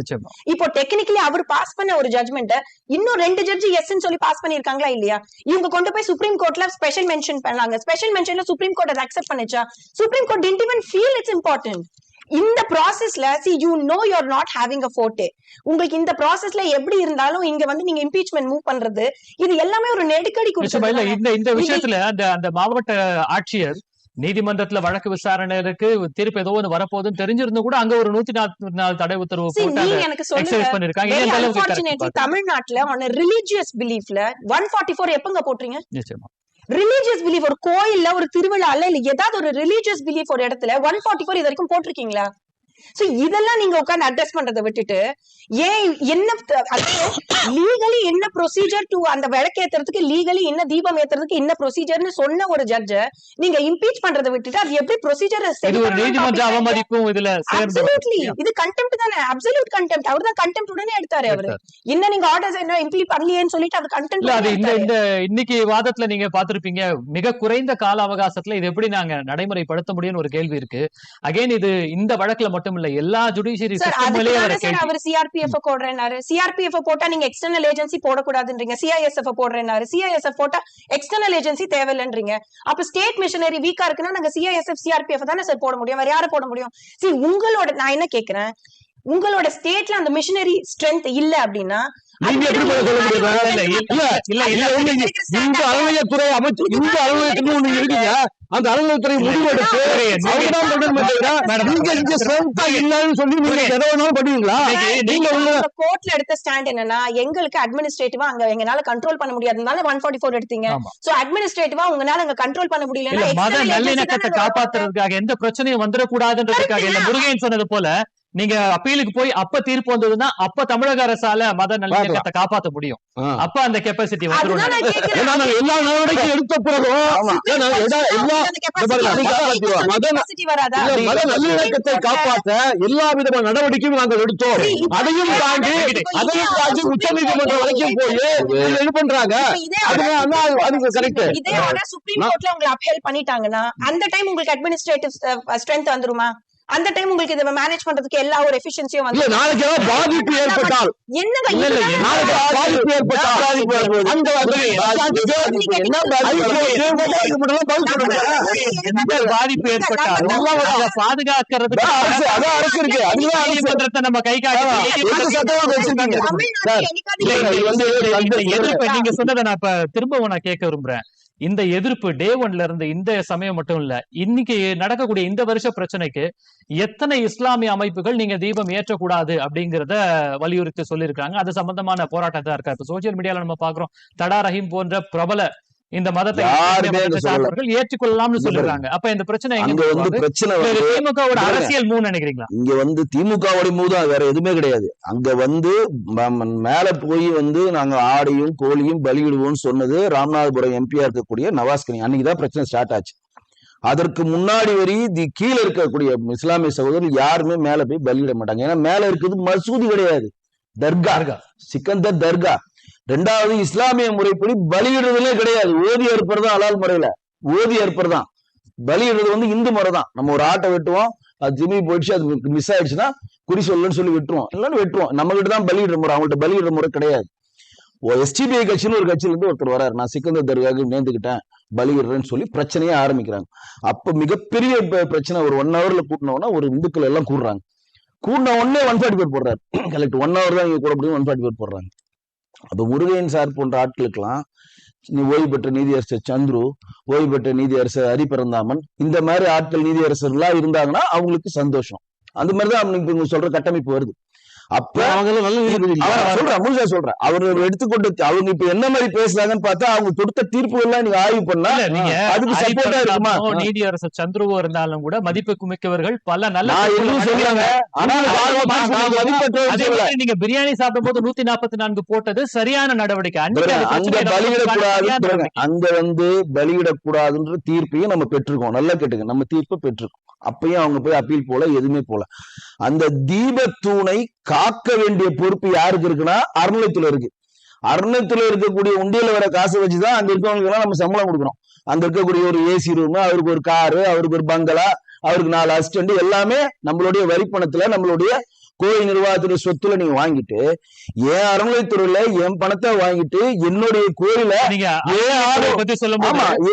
நிச்சயமா. இப்போ டெக்னிக்கலி அவர் பாஸ் பண்ண ஒரு ஜட்மெண்ட் இன்னும் ரெண்டு ஜட்ஜ் எஸ்ன்னு சொல்லி பாஸ் பண்ணிருக்காங்களா இல்லையா? இவங்க கொண்டு போய் சுப்ரீம் கோர்ட்ல ஸ்பெஷல் மென்ஷன் பண்ணாங்க ஸ்பெஷல் மென்ஷன்ல சுப்ரீம் கோர்ட் அதை accept பண்ணுச்சா supreme court didn't even feel it's important இந்த ப்ராசஸ்ல see you know you're not having a forte உங்களுக்கு இந்த ப்ராசஸ்ல எப்படி இருந்தாலும் இங்க வந்து நீங்க இம்பீச்மெண்ட் மூவ் பண்றது இது எல்லாமே ஒரு நெருக்கடி கொடுத்தது இந்த இந்த விஷயத்துல அந்த அந்த மாவட்ட ஆட்சியர் நீதிமன்றத்துல வழக்கு விசாரணைக்கு தீர்ப்பு ஏதோ ஒன்று வரப்போகுதுன்னு தெரிஞ்சிருந்தும் கூட அங்க ஒரு நூத்தி நாற்பத்தி நாலு தடை உத்தரவு எனக்கு சொல்லுங்க. தமிழ்நாட்டுல a ரிலீஜியஸ் பிலீஃப்ல ஒன் ஃபார்ட்டி ஃபோர் எப்பங்க போட்டுறீங்க? நிச்சயமா. ரிலீஜியஸ் பிலீஃப் ஒரு கோயில்ல ஒரு திருவிழால இல்ல ஏதாவது ஒரு ரிலீஜியஸ் பிலீஃப் ஒரு இடத்துல ஒன் ஃபார்ட்டி ஃபோர் இது வரைக்கும் போட்டிருக்கீங்களா? சோ இதெல்லாம் நீங்க உட்கார்ந்து அட்ரஸ் பண்றதை விட்டுட்டு ஏன் என்ன லீகலி என்ன ப்ரொசீஜர் டு அந்த விளக்கேத்துறதுக்கு லீகலி என்ன தீபம் ஏத்துறதுக்கு என்ன ப்ரொசீஜர்னு சொன்ன ஒரு ஜட்ஜ நீங்க இம்பீச் பண்றதை விட்டுட்டு அது எப்படி ப்ரொசீஜர் இது ஒரு நீதிமன்ற அவமதிப்பும் இதுல அப்சல்யூட்லி இது கண்டெம்ட் தானே? அப்சல்யூட் கண்டெம்ட் அவர் தான் கண்டெம்ட் உடனே எடுத்தாரு அவரு. இன்னும் நீங்க ஆர்டர்ஸ் என்ன இம்ப்ளி பண்ணலையேன்னு சொல்லிட்டு அவர் இல்ல அது இந்த கண்டெம்ட் இந்த இன்னைக்கு வாதத்துல நீங்க பாத்திருப்பீங்க மிக குறைந்த கால அவகாசத்துல இது எப்படி நாங்க நடைமுறைப்படுத்த முடியும்னு ஒரு கேள்வி இருக்கு. அகைன் இது இந்த வழக்குல மட்டும் இல்ல எல்லா ஜுடிஷியரி அவர் சிஆர்பிஎஃப் போடுறேனாரு சிஆர்பிஎஃப் போட்டா நீங்க எக்ஸ்டர்னல் ஏஜென்சி போடக்கூடாதுன்றீங்க. சிஐஎஸ்எஃப் போடுறேனாரு சிஐஎஸ்எஃப் போட்டா எக்ஸ்டர்னல் ஏஜென்சி தேவையில்லைன்றீங்க. அப்ப ஸ்டேட் மிஷனரி வீக்கா இருக்குன்னா நாங்க சிஐஎஸ்எஃப் சிஆர்பிஎஃப் தானே சார் போட முடியும். வேற யார போட முடியும்? சரி உங்களோட நான் என்ன கேக்குறேன்? உங்களோட ஸ்டேட்ல அந்த மிஷனரி ஸ்ட்ரென்த் இல்ல அப்படின்னா நீங்க எப்படி போய் சொல்ல முடியும்? இல்ல, இல்ல, இல்ல, இல்ல, இல்ல, ஒண்ணு இங்க- இந்த அறநிலையத்துறை அமைச்சு இந்த அறநிலையத்துக்கு இருக்குங்க. அந்த அறநிலையத்துறை முடிவெடுத்து நீங்க இங்க strength ஆ இல்லைன்னு சொல்லி நீங்க எதை வேணாலும் பண்ணுவீங்களா? நீங்க கோர்ட்ல எடுத்த ஸ்டாண்ட் என்னன்னா எங்களுக்கு அட்மினிஸ்ட்ரேட்டிவா அங்க எங்கனால கண்ட்ரோல் பண்ண முடியாதனால ஒன் ஃபார்ட்டி ஃபோர் எடுத்தீங்க. சோ அட்மினிஸ்ட்ரேட்டிவா உங்களால அங்க கண்ட்ரோல் பண்ண முடியலன்னா மத நல்லிணக்கத்தை காப்பாத்துறதுக்காக எந்த பிரச்சனையும் வந்துடக்கூடாதுன்றதுக்காக இல்ல. முருகன் சொன்னது போல நீங்க அப்பீலுக்கு போய் அப்ப தீர்ப்பு வந்ததுன்னா அப்ப தமிழக அரசால மத நல்லிணக்கத்தை காப்பாத்த முடியும். அப்ப அந்த கெப்பாசிட்டி எல்லா நடவடிக்கையும் எடுத்த பிறகும். மத நல்லிணக்கத்தை காப்பாற்ற எல்லா விதமான நடவடிக்கையும் நாங்கள் எடுத்தோம். அதையும் தாண்டி அதையும் தாண்டி உச்ச நீதிமன்றம் வரைக்கும் போய் இது பண்றாங்க. சுப்ரீம் கோர்ட்ல உங்களை அப்ஹெல்ட் பண்ணிட்டாங்கன்னா அந்த டைம் உங்களுக்கு அட்மினிஸ்ட்ரேட்டிவ் ஸ்ட்ரென்த் வந்துருமா? அந்த டைம் உங்களுக்கு இதை மேனேஜ் பண்றதுக்கு எல்லா ஒரு எஃபிஷியன்சியும் வந்து நாளைக்கு ஏதாவது பாதிப்பு ஏற்பட்டால் என்னங்க நாளைக்கு பாதிப்பு? ஏற்பட்டால் பாதிப்பு? அந்த என்ன பாதிப்பு அதை பாதுகாக்கிறதுக்கு அரசு இருக்கு. அதுதான் நம்ம கை காட்டி எதிர்ப்பை நீங்க சொன்னதை நான் இப்ப திரும்பவும் நான் கேட்க விரும்புறேன். இந்த எதிர்ப்பு டே ஒன்ல இருந்து இந்த சமயம் மட்டும் இல்ல இன்னைக்கு நடக்கக்கூடிய இந்த வருஷ பிரச்சனைக்கு எத்தனை இஸ்லாமிய அமைப்புகள் நீங்க தீபம் ஏற்றக்கூடாது அப்படிங்கறத வலியுறுத்தி சொல்லியிருக்காங்க அது சம்பந்தமான போராட்டம் தான் இருக்கா? இப்ப சோசியல் மீடியால நம்ம பாக்குறோம் தடா ரஹீம் போன்ற பிரபல இந்த மதத்தை. சார்ந்தவர்கள் ஏற்றுக்கொள்ளலாம்னு சொல்லிருக்காங்க அப்ப இந்த பிரச்சனை எங்க வந்து? பிரச்சனை திமுகவோட. அரசியல் மூணு நினைக்கிறீங்களா? இங்க வந்து திமுகவுடைய மூது வேற எதுவுமே கிடையாது. அங்க வந்து மேல போய் வந்து நாங்க ஆடையும் கோழியும் பலியிடுவோம்னு சொன்னது ராமநாதபுரம் எம்பியா இருக்கக்கூடிய நவாஸ்கனி. அன்னைக்குதான் பிரச்சனை ஸ்டார்ட் ஆச்சு. அதற்கு முன்னாடி வரை தி கீழே இருக்கக்கூடிய இஸ்லாமிய சகோதரர் யாருமே மேல போய் பலியிட மாட்டாங்க. ஏன்னா மேல இருக்கிறது மசூதி கிடையாது. தர்கா. சிக்கந்தர் தர்கா. ரெண்டாவது இஸ்லாமிய முறைப்படி பலியிடுறதுலே கிடையாது. ஓதி ஏற்படுறது அலால் முறையில. ஓதி ஏற்படுறதான் பலியிடுறது வந்து இந்து முறை தான் நம்ம ஒரு ஆட்டை வெட்டுவோம். அது ஜிம்மி போயிடுச்சு அது மிஸ் ஆயிடுச்சுன்னா குறி சொல்லுன்னு சொல்லி விட்டுருவோம் இல்லைன்னு வெட்டுவோம். நம்ம கிட்ட தான் பலியிடுற முறை. அவங்கள்ட்ட பலியிடுற முறை கிடையாது. எஸ்டிபிஐ கட்சின்னு ஒரு கட்சியில இருந்து ஒருத்தர் வராரு. நான் சிக்கந்தர் தர்காவுக்கு நேர்ந்துக்கிட்டேன் பலியிடுறேன்னு சொல்லி பிரச்சனையே ஆரம்பிக்கிறாங்க. அப்ப மிகப்பெரிய ப- பிரச்சனை ஒரு ஒன் ஹவர்ல கூட்டினோன்னா ஒரு இந்துக்கள் எல்லாம் கூடுறாங்க. கூட்டின உடனே ஒன் ஃபார்ட்டி பேர் போடுறாரு. கலெக்ட் ஒன் ஹவர் தான் இங்க கூட முடியும் ஒன் ஃபார்ட்டி பேர் போடுறாங்க. அப்போ முருகையன் சார் போன்ற ஆட்களுக்கெல்லாம் நீ ஓய்வு பெற்ற நீதியரசர் சந்துரு ஓய்வு பெற்ற நீதியரசர் ஹரிபரந்தாமன் இந்த மாதிரி ஆட்கள் நீதியரசர்களா இருந்தாங்கன்னா அவங்களுக்கு சந்தோஷம். அந்த மாதிரிதான் அவனுக்கு சொல்ற கட்டமைப்பு வருது. அப்ப சொல்றேன் முழுசா சொல்றேன். அவர் எடுத்துக்கொண்டு அவங்க இப்ப என்ன மாதிரி பேசுறாங்கன்னு பார்த்தா அவங்க கொடுத்த தீர்ப்பு எல்லாம் நீங்க ஆய்வு பண்ணா நீங்க அதுக்கு சப்போர்ட்டா இருக்குமா? ஹரிபிரசாதமோ, நீதியரசர் சந்துருவோ இருந்தாலும் கூட மதிப்புக்கு மிக்கவர்கள் பல நல்ல நீங்க பிரியாணி சாப்பிடும் போது நூத்தி நாற்பத்தி நான்கு போட்டது சரியான நடவடிக்கை. பிரச்சனை பலியிடக்கூடாது. அங்க வந்து பலியிடக்கூடாதுன்ற தீர்ப்பையும் நம்ம பெற்றிருக்கோம். நல்லா கேட்டுங்க நம்ம தீர்ப்பை பெற்றிருக்கோம். அப்பயும் அவங்க போய் அப்பீல் போல எதுவுமே போல. அந்த தீபத்தூணை காக்க வேண்டிய பொறுப்பு யாருக்கு இருக்குன்னா அறநிலையத்துல இருக்கு. அறநிலையத்துல இருக்கக்கூடிய உண்டியல வர காசை வச்சுதான் அங்க இருக்கவங்களுக்கு நம்ம சம்பளம் கொடுக்குறோம் அங்க இருக்கக்கூடிய ஒரு ஏசி ரூம் அவருக்கு ஒரு காரு அவருக்கு ஒரு பங்களா அவருக்கு நாலு அசிஸ்டன்ட் எல்லாமே நம்மளுடைய வரிப்பணத்துல நம்மளுடைய கோயில் நிர்வாகத்துடைய சொத்துல நீங்க வாங்கிட்டு என் அறநிலையத்துறையில என் பணத்தை வாங்கிட்டு என்னுடைய கோயில ஏன் பத்தி சொல்லும்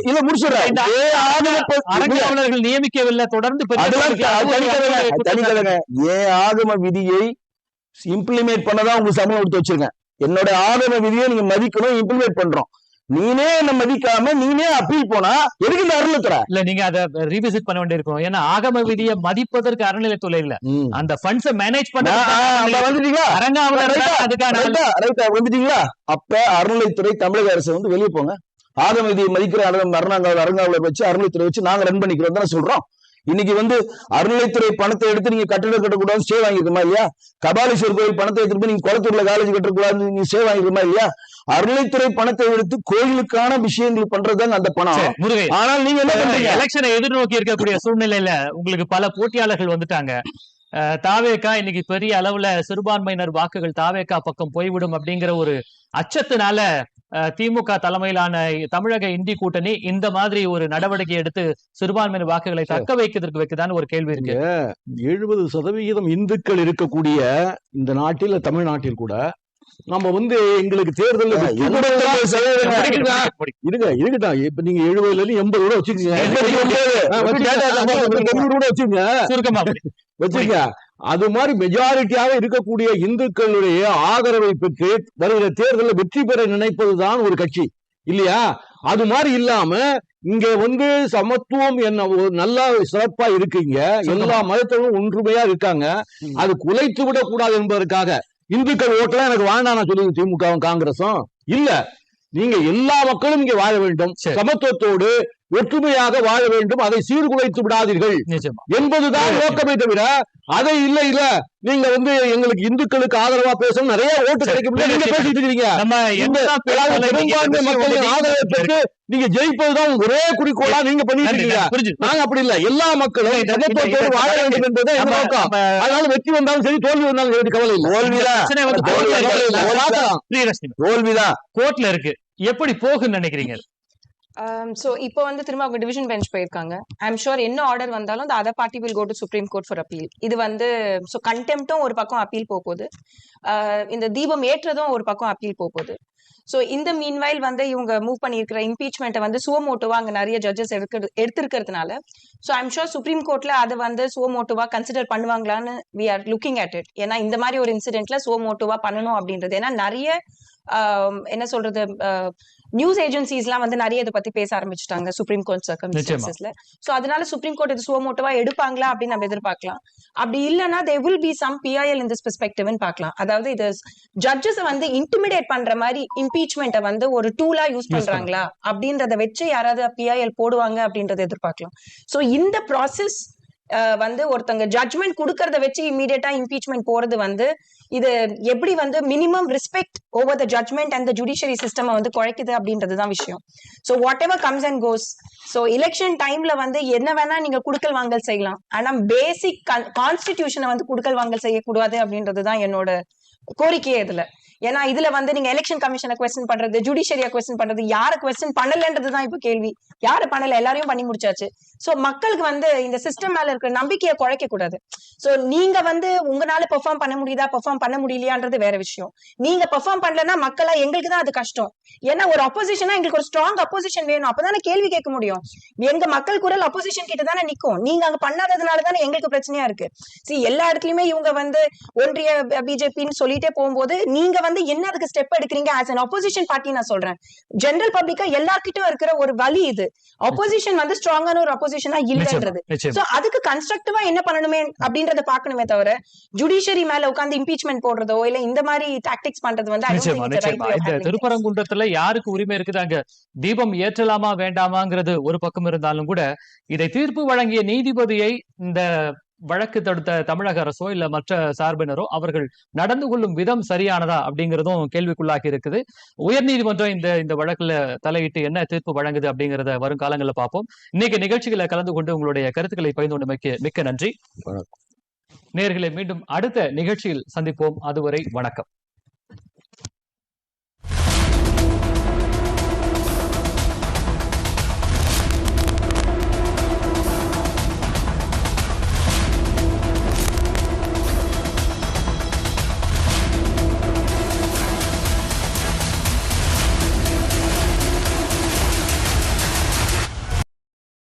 இத முடிச்சிடுறேன் ஏன் நியமிக்கவில்லை தொடர்ந்து ஏன் ஆகம விதியை இம்ப்ளிமெண்ட் பண்ணதான் உங்களுக்கு சம்பளம் கொடுத்து வச்சிருக்கேன். என்னோட ஆகம விதியை நீங்க மதிக்கணும் இம்ப்ளிமெண்ட் பண்றோம். நீனே என்ன மதிக்காம நீனே அப்பீல் போனா எதுக்கு இந்த அருளத்துற இல்ல நீங்க அதை ரீவிசிட் பண்ண வேண்டியிருக்கும். ஏன்னா ஆகம விதியை மதிப்பதற்கு அறநிலையத்துறை இல்ல அந்த ஃபண்ட்ஸ மேனேஜ் பண்ண வந்துட்டீங்களா? அதுக்கான வந்துட்டீங்களா? அப்ப அறநிலைத்துறை தமிழக அரசு வந்து வெளியே போங்க. ஆகம விதியை மதிக்கிற அரணாங்காவல் அரங்காவலர் வச்சு அறநிலைத்துறை வச்சு நாங்க ரன் பண்ணிக்கிறோம் தானே சொல்றோம். இன்னைக்கு வந்து அறநிலைத்துறை பணத்தை எடுத்து நீங்க கட்டடம் கட்டக்கூடாது ஸ்டே வாங்கிருக்கோமா இல்லையா? கபாலீஸ்வர் கோயில் பணத்தை எடுத்துட்டு நீங்க குளத்தூர்ல காலேஜ் கட்டக்கூடாதுன்னு நீங்க ஸ்டே வாங்கிருக்கோமா இல்லையா? அறநிலைத்துறை பணத்தை எடுத்து கோயிலுக்கான விஷயங்கள் பண்றதுதாங்க அந்த பணம். ஆனால் நீங்க என்ன பண்றீங்க? எலெக்ஷனை எதிர்நோக்கி இருக்கக்கூடிய சூழ்நிலையில உங்களுக்கு பல போட்டியாளர்கள் வந்துட்டாங்க. அஹ், தாவேகா இன்னைக்கு பெரிய அளவுல சிறுபான்மையினர் வாக்குகள் தாவேகா பக்கம் போய்விடும் அப்படிங்கிற ஒரு அச்சத்தினால திமுக தலைமையிலான தமிழக இந்தி கூட்டணி இந்த மாதிரி ஒரு நடவடிக்கை எடுத்து சிறுபான்மையினர் வாக்குகளை தக்க வைக்கிறதுக்கு வைக்குதான்னு ஒரு கேள்வி இருக்கு. எழுபது சதவிகிதம் இந்துக்கள் இருக்கக்கூடிய இந்த நாட்டில் தமிழ்நாட்டில் கூட நம்ம வந்து எங்களுக்கு தேர்தல் இருங்க இருக்கட்டும். இப்ப நீங்க எழுபதுல இருந்து எண்பது கூட வச்சுக்கோங்க. வச்சுக்கோங்க. அது மாதிரி மெஜாரிட்டியாக இருக்கக்கூடிய இந்துக்களுடைய ஆதரவை பெற்று வருகிற தேர்தலில் வெற்றி பெற நினைப்பதுதான் ஒரு கட்சி. இல்லையா? அது மாதிரி இல்லாம இங்க வந்து சமத்துவம் என்ன ஒரு நல்லா சிறப்பா இருக்கீங்க. எல்லா மதத்திலும் ஒன்றுமையா இருக்காங்க. அது குலைத்து விடக் கூடாது என்பதற்காக இந்துக்கள் ஓட்டெல்லாம் எனக்கு வேண்டாம் நான் சொல்லுது திமுகவும் காங்கிரஸும் இல்ல நீங்க எல்லா மக்களும் இங்க வாழ வேண்டும். சமத்துவத்தோடு ஒற்றுமையாக வாழ வேண்டும். அதை சீர்குலைத்து விடாதீர்கள். என்பதுதான் நோக்கமே தவிர அதை இல்ல இல்ல. நீங்க வந்து எங்களுக்கு இந்துக்களுக்கு ஆதரவா பேசணும். நிறைய ஓட்டு. கிடைக்கும். நீங்க பேசிட்டு இருக்கீங்க மக்களின் ஆதரவை பெற்று நீங்க ஜெயிப்பதுதான் ஒரே குறிக்கோளா நீங்க பண்ணிட்டு இருக்கீங்க. நாங்க அப்படி இல்ல. எல்லா மக்களும் சமத்துவத்தோடு வாழ வேண்டும் என்பதே எங்க நோக்கம். அதனால வெற்றி வந்தாலும் சரி தோல்வி வந்தாலும் சரி கவலை இல்லை. தோல்விதான் கோர்ட்ல இருக்கு. எப்படி போகுன்னு நினைக்கிறீங்க? Um, ஸோ இப்போ வந்து திரும்ப அவங்க டிவிஷன் பெஞ்ச் போயிருக்காங்க. ஐம் ஷோர் என்ன ஆர்டர் வந்தாலும் அந்த other party will go supreme court for appeal இது வந்து ஸோ கண்டெம்ட்டும் ஒரு பக்கம் அப்பீல் போகுது uh, இந்த தீபம் ஏற்றதும் ஒரு பக்கம் அப்பீல் போகுது ஸோ இந்த மீன்வைல் வந்து இவங்க மூவ் பண்ணியிருக்கிற இம்பீச்மெண்ட்டை வந்து சுவமோட்டோவா அங்கே நிறைய ஜட்ஜஸ் எடுக்கிறது எடுத்திருக்கிறதுனால ஸோ ஐம் ஷோர் சுப்ரீம் கோர்ட்ல அதை வந்து சுவமோட்டோவா consider பண்ணுவாங்களான்னு we are looking at it ஏன்னா இந்த மாதிரி ஒரு இன்சிடென்ட்ல சுவமோட்டோவா பண்ணணும் அப்படின்றது. ஏன்னா நிறைய um, என்ன சொல்றது uh, நியூஸ் ஏஜென்சிஸ்லாம் வந்து நிறைய இதை பத்தி பேச ஆரம்பிச்சுட்டாங்க சுப்ரீம் கோர்ட் சர்க்கம்ஸ்டன்சஸ்ல சோ அதனால சுப்ரீம் கோர்ட் இது சுவமோட்டோவா எடுப்பாங்களா அப்படின்னு நம்ம எதிர்பார்க்கலாம். அப்படி இல்லைன்னா they will be some PIL in this பெர்ஸ்பெக்டிவ்னு பார்க்கலாம். அதாவது இது ஜட்ஜஸ் வந்து இன்டிமிடேட் பண்ற மாதிரி இம்பீச்மெண்ட்டை வந்து ஒரு டூலா யூஸ் பண்றாங்களா? அப்படின்றத வச்சு யாராவது பிஐஎல் போடுவாங்க அப்படின்றத எதிர்பார்க்கலாம். சோ இந்த ப்ராசஸ் வந்து ஒருத்தங்க ஜட்மெண்ட் கொடுக்கறத வச்சு இமீடியட்டா இம்பீச்மெண்ட் போறது வந்து இது எப்படி வந்து minimum respect over the judgment and the judiciary system வந்து குறைக்குது அப்படின்றதுதான் விஷயம். So whatever comes and goes so election டைம்ல வந்து என்ன வேணா நீங்க குடுக்கல் வாங்கல் செய்யலாம். ஆனா பேசிக் கான்ஸ்டிடியூஷனை வந்து குடுக்கல் வாங்கல் செய்யக்கூடாது அப்படின்றதுதான் என்னோட கோரிக்கையே இதுல. ஏன்னா இதுல வந்து நீங்க எலெக்ஷன் கமிஷனை கொஸ்டின் பண்றது ஜுடிஷியரியா கொஸ்டின் பண்றது யார கொஸ்டின் பண்ணலன்றதுதான் இப்ப கேள்வி. யாரு பண்ணல? எல்லாரையும் பண்ணி முடிச்சாச்சு. சோ மக்களுக்கு வந்து இந்த சிஸ்டம் மேல இருக்கிற நம்பிக்கையை குறைக்க கூடாது. சோ நீங்க வந்து உங்களால பெர்ஃபார்ம் பண்ண முடியுதா? பெர்ஃபார்ம் பண்ண முடியலையான்றது வேற விஷயம். நீங்க பெர்ஃபார்ம் பண்ணலன்னா மக்களா எங்களுக்கு தான் அது கஷ்டம். ஏன்னா ஒரு அப்போசிஷனா எங்களுக்கு ஒரு ஸ்ட்ராங் அப்போசிஷன் வேணும். அப்பதானே கேள்வி கேட்க முடியும். எங்க மக்கள் குரல் அப்போசிஷன் கிட்ட தானே நிக்கும். நீங்க அங்க பண்ணாததுனால தானே எங்களுக்கு பிரச்சனையா இருக்கு. சி எல்லா இடத்துலயுமே இவங்க வந்து ஒன்றிய பிஜேபின்னு சொல்லிட்டே போகும்போது நீங்க வந்து என்ன அதுக்கு ஸ்டெப் எடுக்கிறீங்க ஆஸ் an opposition பார்ட்டி நான் சொல்றேன். ஜெனரல் பப்ளிக்கா எல்லார்கிட்டயும் இருக்கிற ஒரு வழி இது. அப்போசிஷன் வந்து ஸ்ட்ராங்கான ஒரு அப்போசிஷனா இல்லைன்றது. சோ அதுக்கு கன்ஸ்ட்ரக்டிவா என்ன பண்ணணுமே அப்படின்றத பாக்கணுமே தவிர ஜுடிஷியரி மேல உட்கார்ந்து இம்பீச்மெண்ட் போடுறதோ இல்ல இந்த மாதிரி டாக்டிக்ஸ் பண்றது வந்து. திருப்பரங்குன்றத்துல யாருக்கு உரிமை இருக்குது அங்க? தீபம் ஏற்றலாமா வேண்டாமாங்கிறது ஒரு பக்கம் இருந்தாலும் கூட இதை தீர்ப்பு வழங்கிய நீதிபதியை இந்த வழக்கு தொடுத்த தமிழக அரசோ இல்ல மற்ற சார்பினரோ அவர்கள் நடந்து கொள்ளும் விதம் சரியானதா அப்படிங்கிறதும் கேள்விக்குள்ளாக்கி இருக்குது. உயர்நீதிமன்றம் இந்த இந்த வழக்குல தலையிட்டு என்ன தீர்ப்பு வழங்குது அப்படிங்கறத வரும் காலங்கள்ல பார்ப்போம். இன்னைக்கு நிகழ்ச்சிகளை கலந்து கொண்டு உங்களுடைய கருத்துக்களை பகிர்ந்து மிக்க நன்றி. நேர்களை மீண்டும் அடுத்த நிகழ்ச்சியில் சந்திப்போம். அதுவரை வணக்கம்.